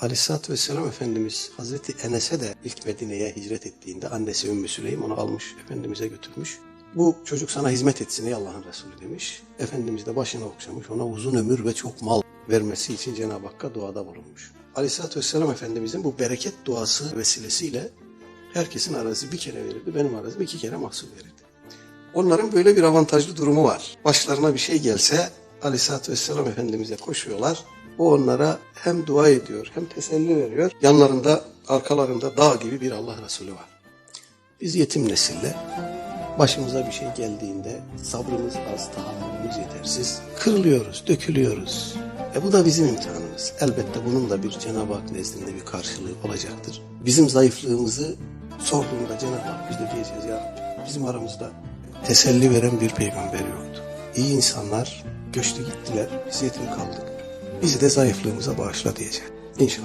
Aleyhisselatü Vesselam Efendimiz Hazreti Enes'e de ilk Medine'ye hicret ettiğinde annesi Ümmü Süleym onu almış Efendimiz'e götürmüş. Bu çocuk sana hizmet etsin ey Allah'ın Resulü demiş. Efendimiz de başına okşamış ona uzun ömür ve çok mal vermesi için Cenab-ı Hakk'a duada bulunmuş. Aleyhisselatü Vesselam Efendimizin bu bereket duası vesilesiyle herkesin arazisi bir kere verildi. Benim arazim iki kere mahsul verildi. Onların böyle bir avantajlı durumu var. Başlarına bir şey gelse Aleyhisselatü Vesselam Efendimiz'e koşuyorlar. O onlara hem dua ediyor hem teselli veriyor. Yanlarında arkalarında dağ gibi bir Allah Resulü var. Biz yetim nesille başımıza bir şey geldiğinde sabrımız az, tahammülümüz yetersiz. Kırılıyoruz, dökülüyoruz. E bu da bizim imtihanımız. Elbette bunun da bir Cenab-ı Hak nezdinde bir karşılığı olacaktır. Bizim zayıflığımızı sorduğunda Cenab-ı Hak biz de diyeceğiz ya bizim aramızda teselli veren bir peygamber yoktu. İyi insanlar göçtü gittiler, biz yetim kaldık. Bizi de zayıflığımıza bağışla diyecek. İnşallah.